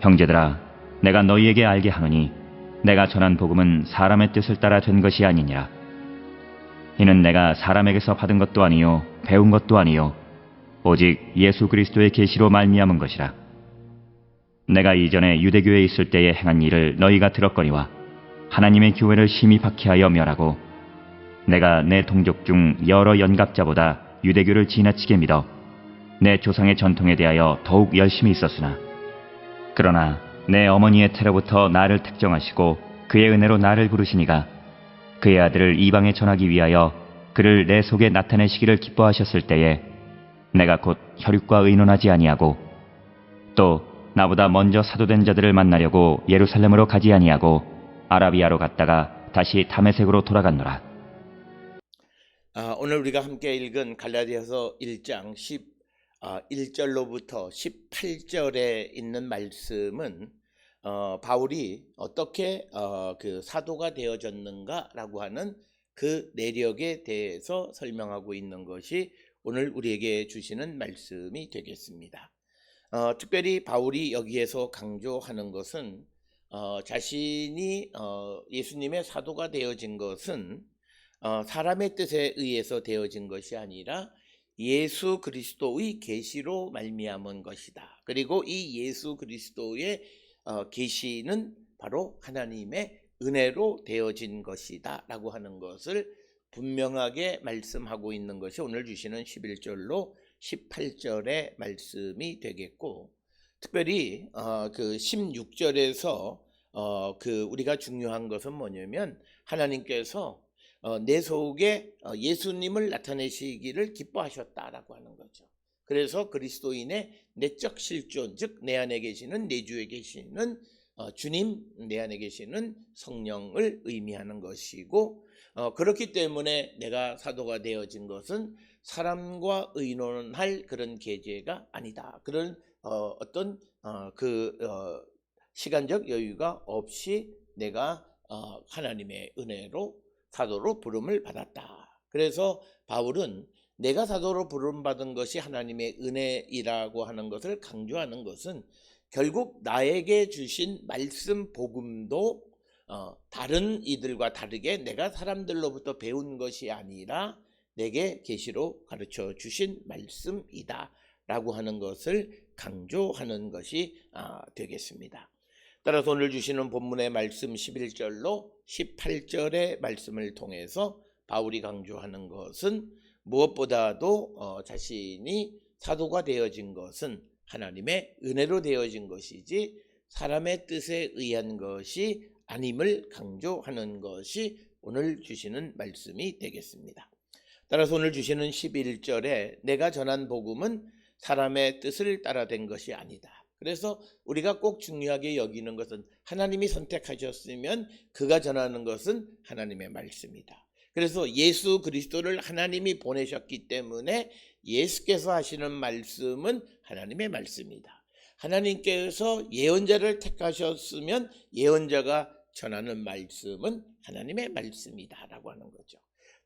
형제들아, 내가 너희에게 알게 하노니 내가 전한 복음은 사람의 뜻을 따라 된 것이 아니냐. 이는 내가 사람에게서 받은 것도 아니요 배운 것도 아니요 오직 예수 그리스도의 계시로 말미암은 것이라. 내가 이전에 유대교에 있을 때에 행한 일을 너희가 들었거니와 하나님의 교회를 심히 박해하여 멸하고 내가 내 동족 중 여러 연갑자보다 유대교를 지나치게 믿어 내 조상의 전통에 대하여 더욱 열심히 있었으나 그러나 내 어머니의 태로부터 나를 택정하시고 그의 은혜로 나를 부르시니가 그의 아들을 이방에 전하기 위하여 그를 내 속에 나타내시기를 기뻐하셨을 때에 내가 곧 혈육과 의논하지 아니하고 또 나보다 먼저 사도된 자들을 만나려고 예루살렘으로 가지 아니하고 아라비아로 갔다가 다시 다메색으로 돌아갔노라. 아, 오늘 우리가 함께 읽은 갈라디아서 1장 11절로부터 18절에 있는 말씀은 어, 바울이 어떻게 어, 그 사도가 되어졌는가라고 하는 그 내력에 대해서 설명하고 있는 것이 오늘 우리에게 주시는 말씀이 되겠습니다. 어, 특별히 바울이 여기에서 강조하는 것은 어, 자신이 어, 예수님의 사도가 되어진 것은 어, 사람의 뜻에 의해서 되어진 것이 아니라 예수 그리스도의 계시로 말미암은 것이다. 그리고 이 예수 그리스도의 어, 계시는 바로 하나님의 은혜로 되어진 것이다라고 하는 것을 분명하게 말씀하고 있는 것이 오늘 주시는 11절로 18절의 말씀이 되겠고 특별히 어, 그 16절에서 어, 그 우리가 중요한 것은 뭐냐면 하나님께서 어, 내 속에 어, 예수님을 나타내시기를 기뻐하셨다라고 하는 거죠. 그래서 그리스도인의 내적 실존, 즉 내 안에 계시는 내 주에 계시는 어, 주님, 내 안에 계시는 성령을 의미하는 것이고 어, 그렇기 때문에 내가 사도가 되어진 것은 사람과 의논할 그런 계제가 아니다. 그런 어, 어, 그 어, 시간적 여유가 없이 내가 어, 하나님의 은혜로 사도로 부름을 받았다. 그래서 바울은 내가 사도로 부름 받은 것이 하나님의 은혜이라고 하는 것을 강조하는 것은 결국 나에게 주신 말씀 복음도 어, 다른 이들과 다르게 내가 사람들로부터 배운 것이 아니라 내게 계시로 가르쳐 주신 말씀이다라고 하는 것을 강조하는 것이 아, 되겠습니다. 따라서 오늘 주시는 본문의 말씀 11절로 18절의 말씀을 통해서 바울이 강조하는 것은 무엇보다도 어, 자신이 사도가 되어진 것은 하나님의 은혜로 되어진 것이지 사람의 뜻에 의한 것이 아님을 강조하는 것이 오늘 주시는 말씀이 되겠습니다. 따라서 오늘 주시는 11절에 내가 전한 복음은 사람의 뜻을 따라 된 것이 아니다. 그래서 우리가 꼭 중요하게 여기는 것은 하나님이 선택하셨으면 그가 전하는 것은 하나님의 말씀이다. 그래서 예수 그리스도를 하나님이 보내셨기 때문에 예수께서 하시는 말씀은 하나님의 말씀이다. 하나님께서 예언자를 택하셨으면 예언자가 전하는 말씀은 하나님의 말씀이다라고 하는 거죠.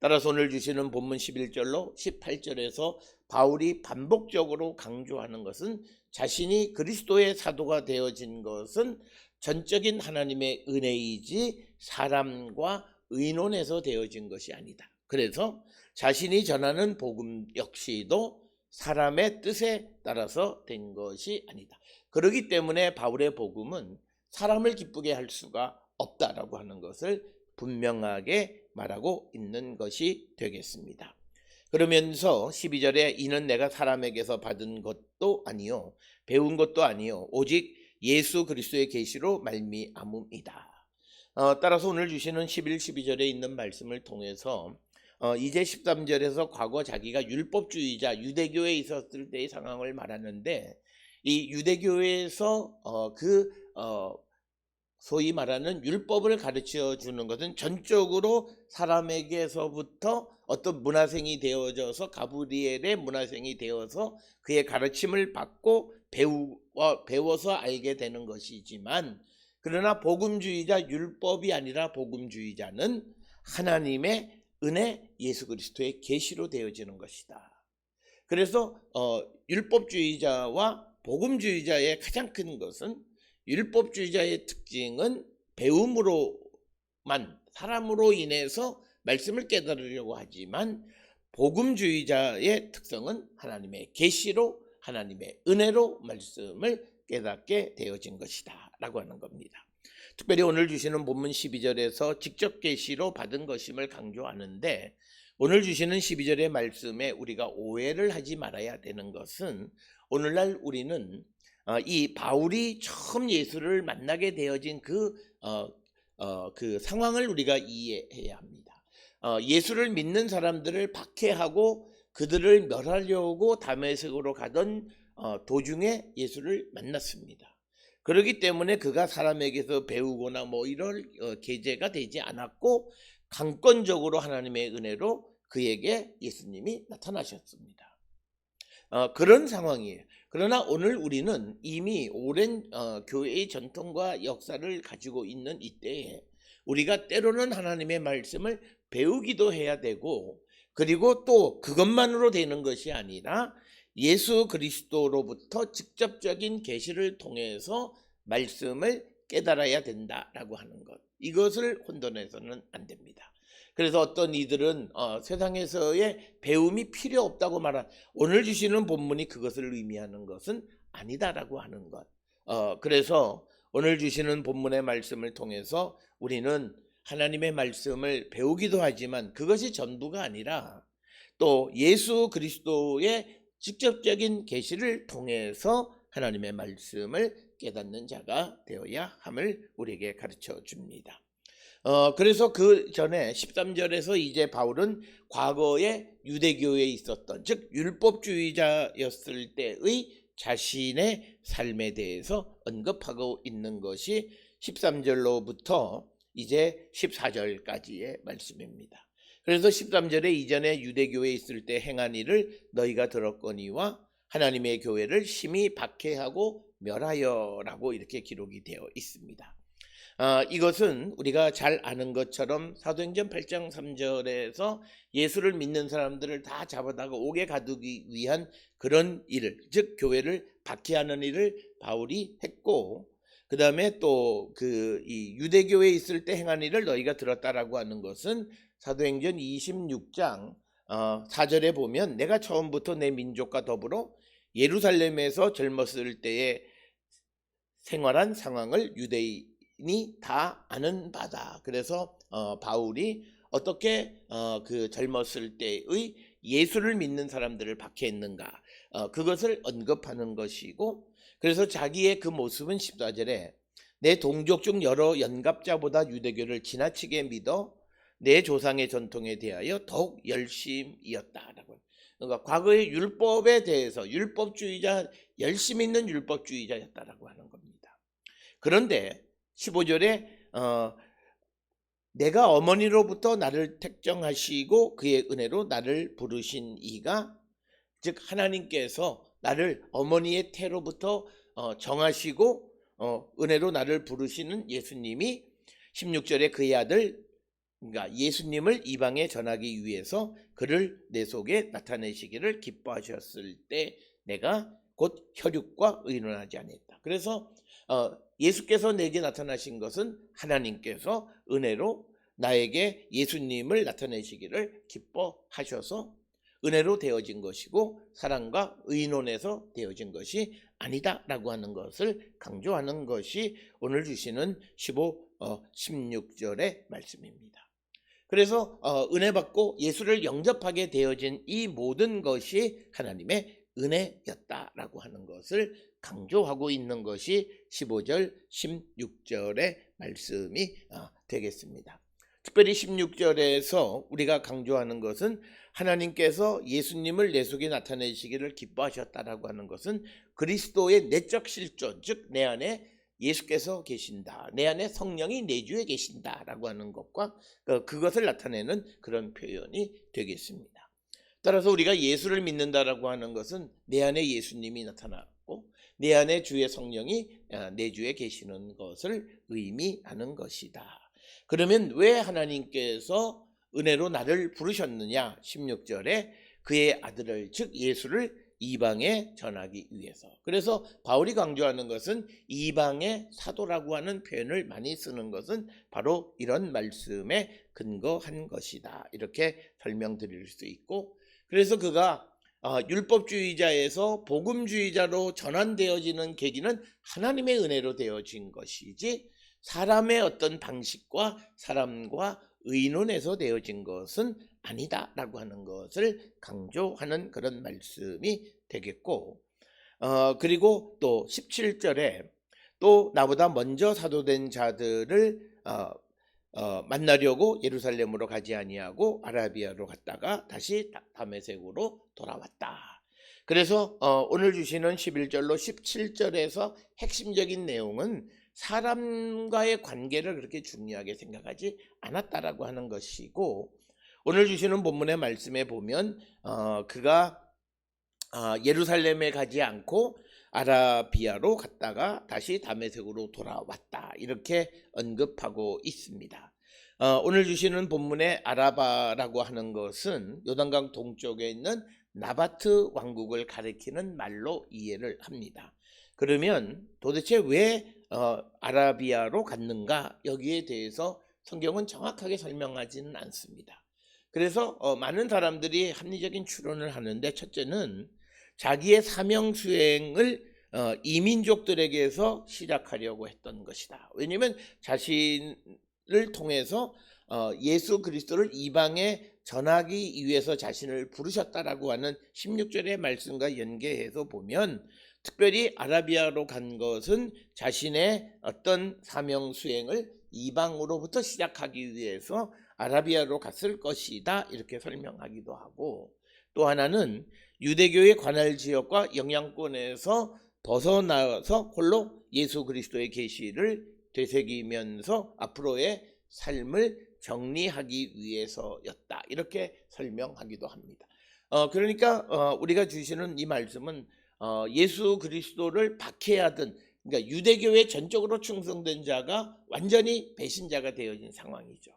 따라서 오늘 주시는 본문 11절로 18절에서 바울이 반복적으로 강조하는 것은 자신이 그리스도의 사도가 되어진 것은 전적인 하나님의 은혜이지 사람과 의논해서 되어진 것이 아니다. 그래서 자신이 전하는 복음 역시도 사람의 뜻에 따라서 된 것이 아니다. 그러기 때문에 바울의 복음은 사람을 기쁘게 할 수가 없다라고 하는 것을 분명하게 말하고 있는 것이 되겠습니다. 그러면서 12절에 이는 내가 사람에게서 받은 것도 아니요 배운 것도 아니요 오직 예수 그리스도의 계시로 말미암음이다. 어, 따라서 오늘 주시는 11, 12절에 있는 말씀을 통해서 어, 이제 13절에서 과거 자기가 율법주의자 유대교에 있었을 때의 상황을 말하는데 이 유대교에서 어, 그 어, 소위 말하는 율법을 가르쳐 주는 것은 전적으로 사람에게서부터 어떤 문화생이 되어져서 가브리엘의 문화생이 되어서 그의 가르침을 받고 배우, 배워서 알게 되는 것이지만 그러나 복음주의자 율법이 아니라 복음주의자는 하나님의 은혜 예수 그리스도의 계시로 되어지는 것이다. 그래서 어, 율법주의자와 복음주의자의 가장 큰 것은 율법주의자의 특징은 배움으로만 사람으로 인해서 말씀을 깨달으려고 하지만 복음주의자의 특성은 하나님의 계시로 하나님의 은혜로 말씀을 깨닫게 되어진 것이다 라고 하는 겁니다. 특별히 오늘 주시는 본문 12절에서 직접 계시로 받은 것임을 강조하는데 오늘 주시는 12절의 말씀에 우리가 오해를 하지 말아야 되는 것은 오늘날 우리는 어, 이 바울이 처음 예수를 만나게 되어진 그, 어, 어, 그 상황을 우리가 이해해야 합니다. 어, 예수를 믿는 사람들을 박해하고 그들을 멸하려고 다메섹으로 가던 어, 도중에 예수를 만났습니다. 그렇기 때문에 그가 사람에게서 배우거나 뭐 이런 어, 계제가 되지 않았고 강권적으로 하나님의 은혜로 그에게 예수님이 나타나셨습니다. 어, 그런 상황이에요. 그러나 오늘 우리는 이미 오랜 어, 교회의 전통과 역사를 가지고 있는 이때에 우리가 때로는 하나님의 말씀을 배우기도 해야 되고 그리고 또 그것만으로 되는 것이 아니라 예수 그리스도로부터 직접적인 계시를 통해서 말씀을 깨달아야 된다라고 하는 것. 이것을 혼돈해서는 안 됩니다. 그래서 어떤 이들은 어, 세상에서의 배움이 필요 없다고 말한 오늘 주시는 본문이 그것을 의미하는 것은 아니다라고 하는 것. 어, 그래서 오늘 주시는 본문의 말씀을 통해서 우리는 하나님의 말씀을 배우기도 하지만 그것이 전부가 아니라 또 예수 그리스도의 직접적인 계시를 통해서 하나님의 말씀을 깨닫는 자가 되어야 함을 우리에게 가르쳐 줍니다. 어, 그래서 그 전에 13절에서 이제 바울은 과거에 유대교에 있었던, 즉, 율법주의자였을 때의 자신의 삶에 대해서 언급하고 있는 것이 13절로부터 이제 14절까지의 말씀입니다. 그래서 13절에 이전에 유대교에 있을 때 행한 일을 너희가 들었거니와 하나님의 교회를 심히 박해하고 멸하여라고 이렇게 기록이 되어 있습니다. 아, 이것은 우리가 잘 아는 것처럼 사도행전 8장 3절에서 예수를 믿는 사람들을 다 잡아다가 옥에 가두기 위한 그런 일을 즉 교회를 박해하는 일을 바울이 했고 그 다음에 또 그 이 유대교에 있을 때 행한 일을 너희가 들었다라고 하는 것은 사도행전 26장 어, 4절에 보면 내가 처음부터 내 민족과 더불어 예루살렘에서 젊었을 때에 생활한 상황을 유대인 이다 아는 바다. 그래서 어, 바울이 어떻게 어, 그 젊었을 때의 예수를 믿는 사람들을 박해했는가 어, 그것을 언급하는 것이고 그래서 자기의 그 모습은 14절에 내 동족 중 여러 연갑자보다 유대교를 지나치게 믿어 내 조상의 전통에 대하여 더욱 열심이었다라고. 그러니까 과거의 율법에 대해서 율법주의자 열심 있는 율법주의자였다라고 하는 겁니다. 그런데 15절에 어, 내가 어머니로부터 나를 택정하시고 그의 은혜로 나를 부르신 이가 즉 하나님께서 나를 어머니의 태로부터 어, 정하시고 어, 은혜로 나를 부르시는 예수님이 16절에 그의 아들 그러니까 예수님을 이방에 전하기 위해서 그를 내 속에 나타내시기를 기뻐하셨을 때 내가 곧 혈육과 의논하지 않았다. 그래서 어, 예수께서 내게 나타나신 것은 하나님께서 은혜로 나에게 예수님을 나타내시기를 기뻐하셔서 은혜로 되어진 것이고 사랑과 의논에서 되어진 것이 아니다라고 하는 것을 강조하는 것이 오늘 주시는 15, 어, 16절의 말씀입니다. 그래서 어, 은혜 받고 예수를 영접하게 되어진 이 모든 것이 하나님의 은혜였다라고 하는 것을 강조하고 있는 것이 15절, 16절의 말씀이 어, 되겠습니다. 특별히 16절에서 우리가 강조하는 것은 하나님께서 예수님을 내 속에 나타내시기를 기뻐하셨다라고 하는 것은 그리스도의 내적 실존, 즉 내 안에 예수께서 계신다. 내 안에 성령이 내주에 계신다라고 하는 것과 그- 그것을 나타내는 그런 표현이 되겠습니다. 따라서 우리가 예수를 믿는다라고 하는 것은 내 안에 예수님이 나타났고 내 안에 주의 성령이 아, 내주에 계시는 것을 의미하는 것이다. 그러면 왜 하나님께서 은혜로 나를 부르셨느냐? 16절에 그의 아들을 즉 예수를 이방에 전하기 위해서. 그래서 바울이 강조하는 것은 이방의 사도라고 하는 표현을 많이 쓰는 것은 바로 이런 말씀에 근거한 것이다. 이렇게 설명드릴 수 있고 그래서 그가 어, 율법주의자에서 복음주의자로 전환되어지는 계기는 하나님의 은혜로 되어진 것이지 사람의 어떤 방식과 사람과 의논에서 되어진 것은 아니다라고 하는 것을 강조하는 그런 말씀이 되겠고 어, 그리고 또 17절에 또 나보다 먼저 사도된 자들을 어, 어, 만나려고 예루살렘으로 가지 아니하고 아라비아로 갔다가 다시 다- 다메섹으로 돌아왔다. 그래서 어, 오늘 주시는 11절로 17절에서 핵심적인 내용은 사람과의 관계를 그렇게 중요하게 생각하지 않았다라고 하는 것이고 오늘 주시는 본문의 말씀에 보면 어, 그가 아, 예루살렘에 가지 않고 아라비아로 갔다가 다시 다메섹으로 돌아왔다 이렇게 언급하고 있습니다. 어, 오늘 주시는 본문의 아라바라고 하는 것은 요단강 동쪽에 있는 나바트 왕국을 가리키는 말로 이해를 합니다. 그러면 도대체 왜 어, 아라비아로 갔는가 여기에 대해서 성경은 정확하게 설명하지는 않습니다. 그래서 어, 많은 사람들이 합리적인 추론을 하는데 첫째는 자기의 사명 수행을 어, 이민족들에게서 시작하려고 했던 것이다. 왜냐하면 자신을 통해서 어, 예수 그리스도를 이방에 전하기 위해서 자신을 부르셨다라고 하는 16절의 말씀과 연계해서 보면 특별히 아라비아로 간 것은 자신의 어떤 사명 수행을 이방으로부터 시작하기 위해서 아라비아로 갔을 것이다 이렇게 설명하기도 하고 또 하나는 유대교의 관할 지역과 영향권에서 벗어나서 홀로 예수 그리스도의 계시를 되새기면서 앞으로의 삶을 정리하기 위해서였다 이렇게 설명하기도 합니다. 어, 그러니까 어, 우리가 주시는 이 말씀은 어, 예수 그리스도를 박해하던 그러니까 유대교에 전적으로 충성된 자가 완전히 배신자가 되어진 상황이죠.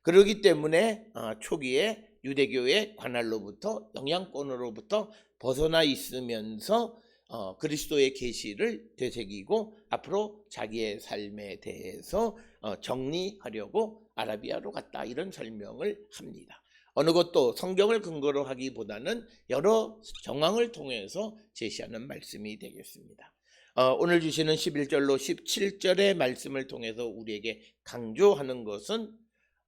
그러기 때문에 어, 초기에 유대교의 관할로부터 영향권으로부터 벗어나 있으면서 어, 그리스도의 계시를 되새기고 앞으로 자기의 삶에 대해서 어, 정리하려고 아라비아로 갔다 이런 설명을 합니다. 어느 것도 성경을 근거로 하기보다는 여러 정황을 통해서 제시하는 말씀이 되겠습니다. 어, 오늘 주시는 11절로 17절의 말씀을 통해서 우리에게 강조하는 것은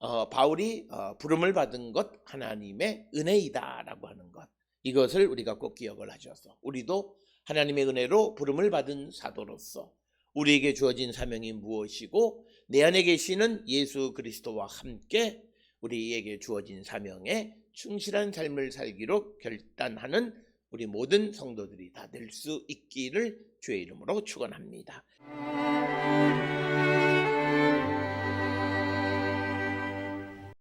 어, 바울이 어, 부름을 받은 것 하나님의 은혜이다라고 하는 것 이것을 우리가 꼭 기억을 하셔서 우리도 하나님의 은혜로 부름을 받은 사도로서 우리에게 주어진 사명이 무엇이고 내 안에 계시는 예수 그리스도와 함께 우리에게 주어진 사명에 충실한 삶을 살기로 결단하는 우리 모든 성도들이 다 될 수 있기를 주의 이름으로 축원합니다.